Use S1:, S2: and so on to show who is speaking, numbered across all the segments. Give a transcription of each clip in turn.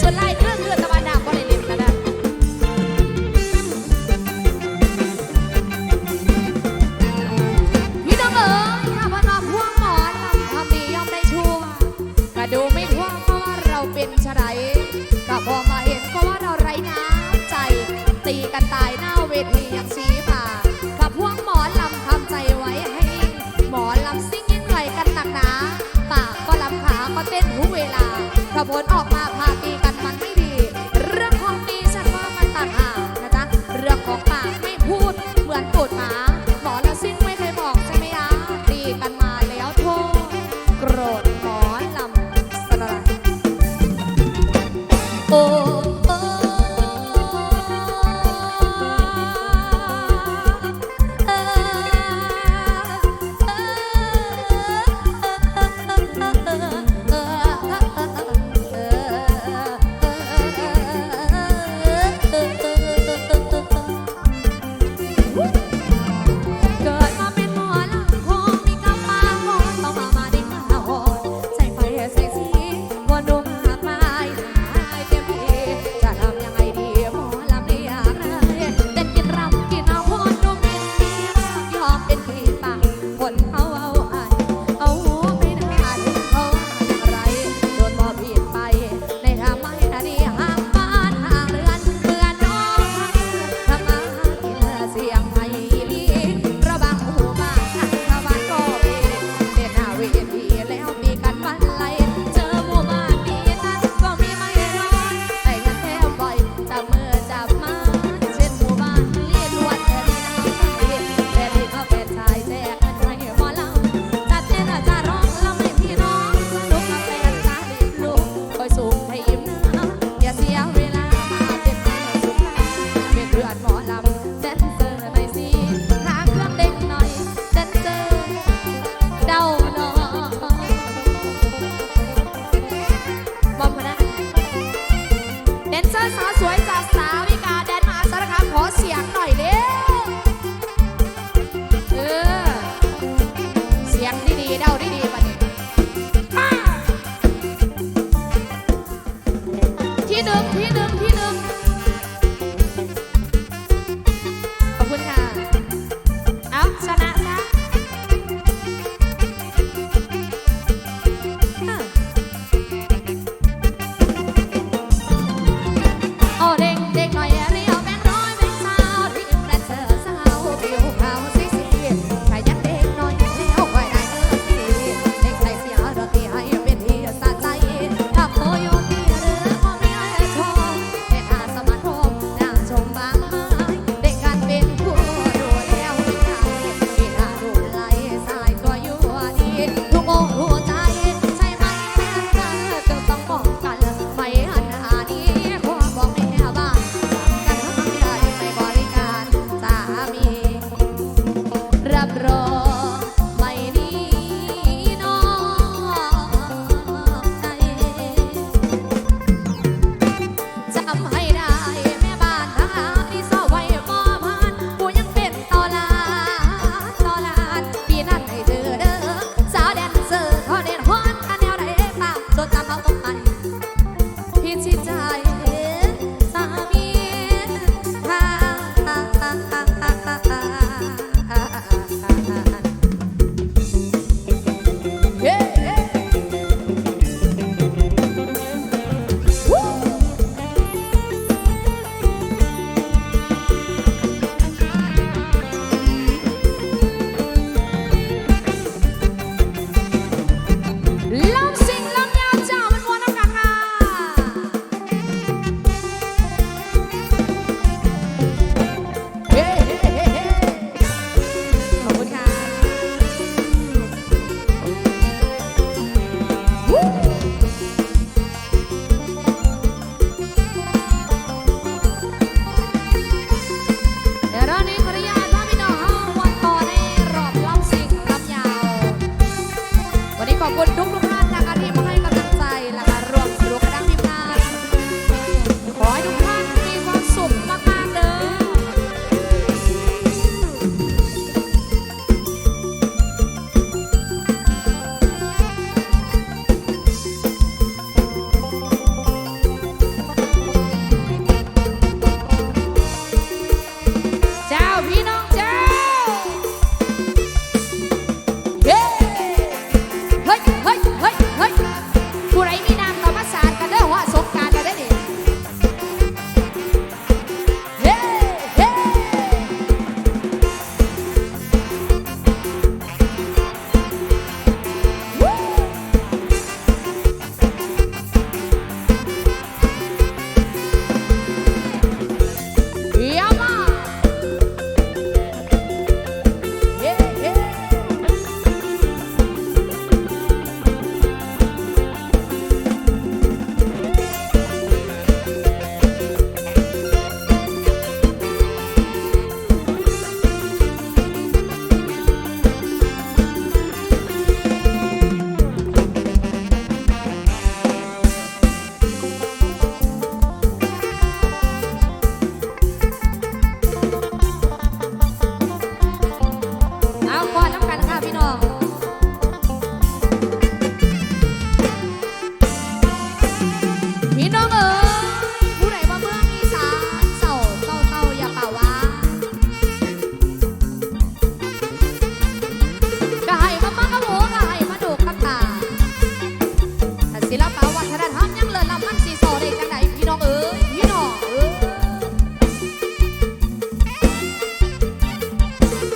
S1: ส่วนไล่เครื่องเรือนตะ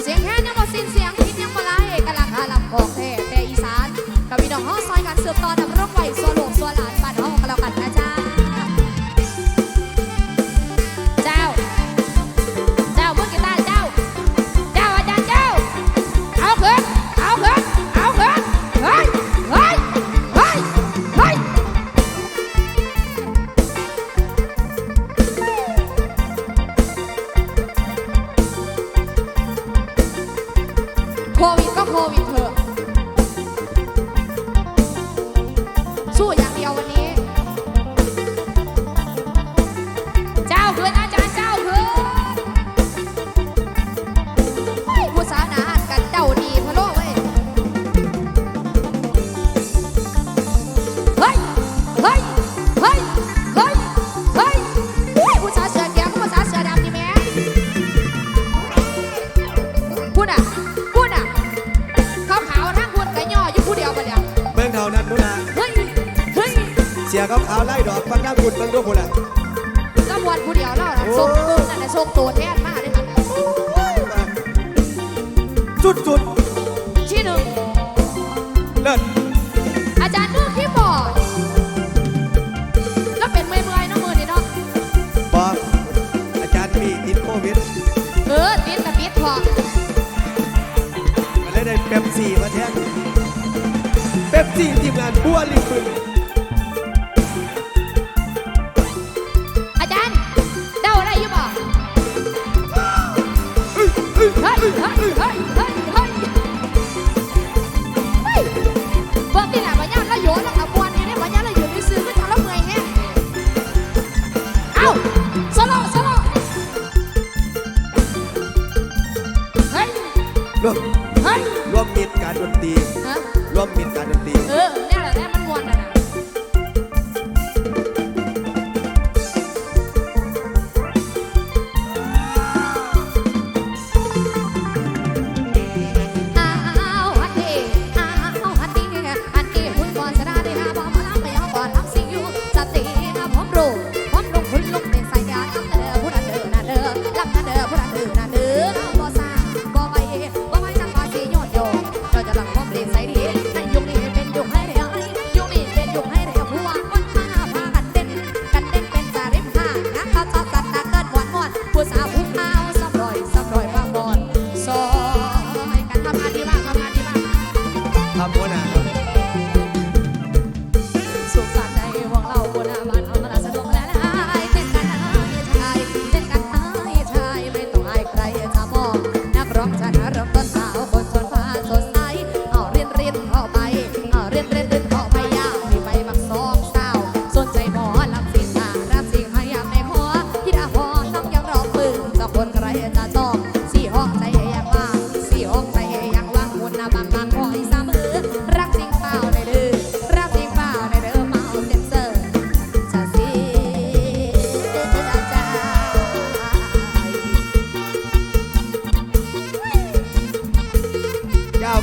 S1: housing COVID 甲 COVID 好。 เสียเขาขาวไล่ดอกฟังน้ำบุญฟังด้วยคนละตำรวจผู้เดียวเล้วนะโชคตัวนั่นนะส่งตัวแทนมาได้ทันจุดจุดที่หนึ่งเลิศอาจารย์เลือกที่บอด
S2: ก็เป็
S1: นเมื่อยๆนะมือนี่เนาะ
S2: บอกอาจารย์มีติดโควิด
S1: เออติดแต่ติดพอ
S2: กมาเล่น
S1: ในเป๊ปซี่มาแทนเป๊ปซี่
S2: ที
S1: มงาน
S2: บั
S1: ว
S2: ลิฟต์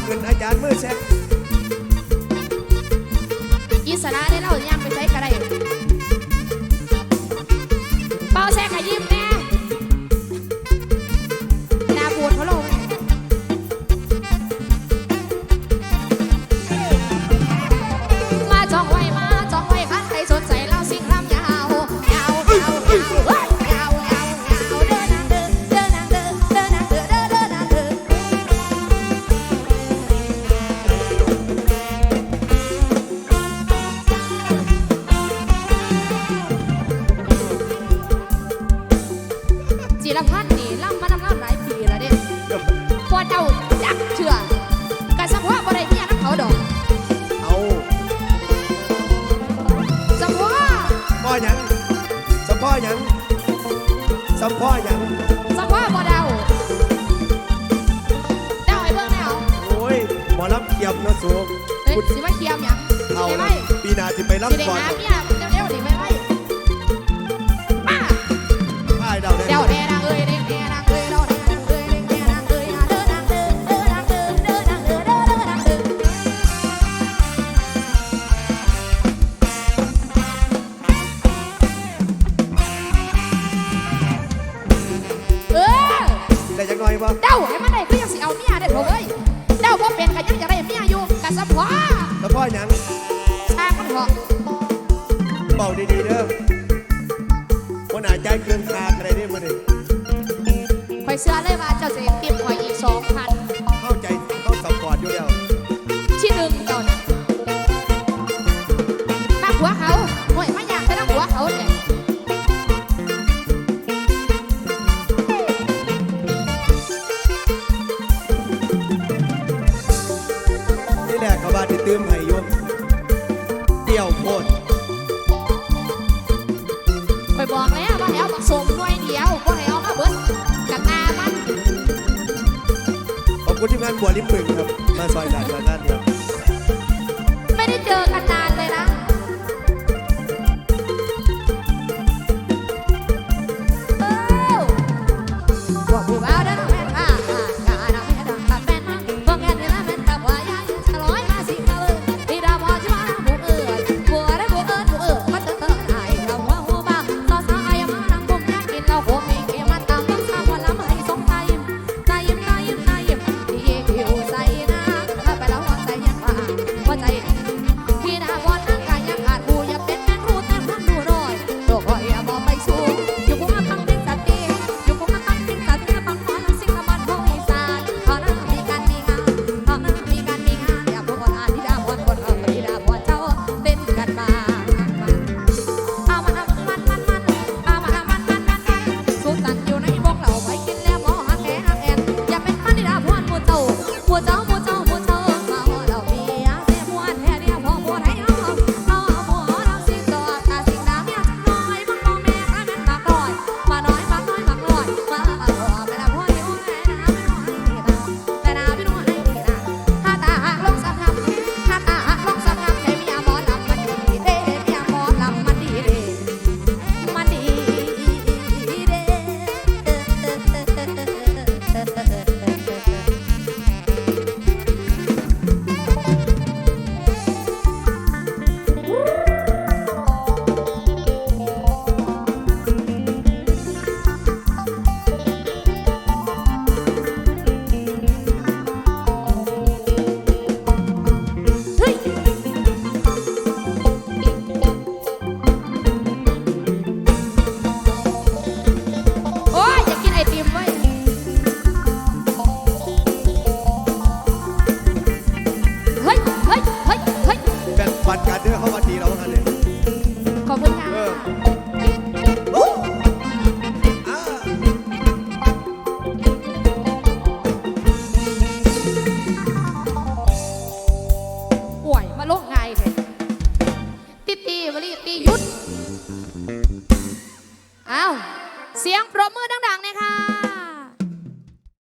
S2: ยื
S1: นอา
S2: จาร
S1: ย์มือ
S2: แซ
S1: ก Velasco.